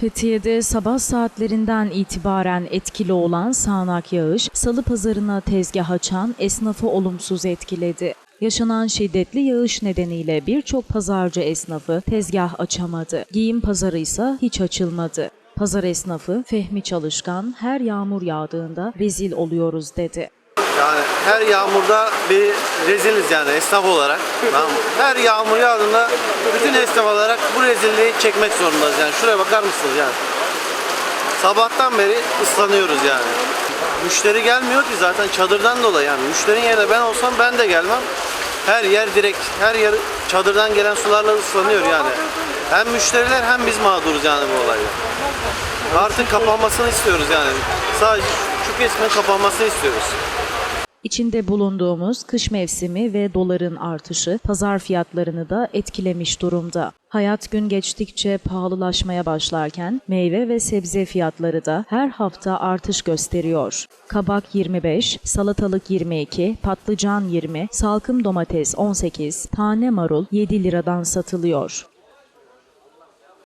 Fethiye'de sabah saatlerinden itibaren etkili olan sağanak yağış, salı pazarına tezgah açan esnafı olumsuz etkiledi. Yaşanan şiddetli yağış nedeniyle birçok pazarcı esnafı tezgah açamadı. Giyim pazarı ise hiç açılmadı. Pazar esnafı Fehmi Çalışkan her yağmur yağdığında rezil oluyoruz dedi. Yani her yağmurda bir reziliz yani esnaf olarak. Ben her yağmur yağdığında bütün esnaf olarak bu rezilliği çekmek zorundayız yani. Şuraya bakar mısınız yani? Sabahtan beri ıslanıyoruz yani. Müşteri gelmiyor ki zaten çadırdan dolayı yani. Müşterinin yerine ben olsam ben de gelmem. Her yer direkt, her yer çadırdan gelen sularla ıslanıyor yani. Hem müşteriler hem biz mağduruz yani bu olayda. Artık kapanmasını istiyoruz yani. Sadece şu kesimin kapanmasını istiyoruz. İçinde bulunduğumuz kış mevsimi ve doların artışı pazar fiyatlarını da etkilemiş durumda. Hayat gün geçtikçe pahalılaşmaya başlarken meyve ve sebze fiyatları da her hafta artış gösteriyor. Kabak 25, salatalık 22, patlıcan 20, salkım domates 18, tane marul 7 liradan satılıyor.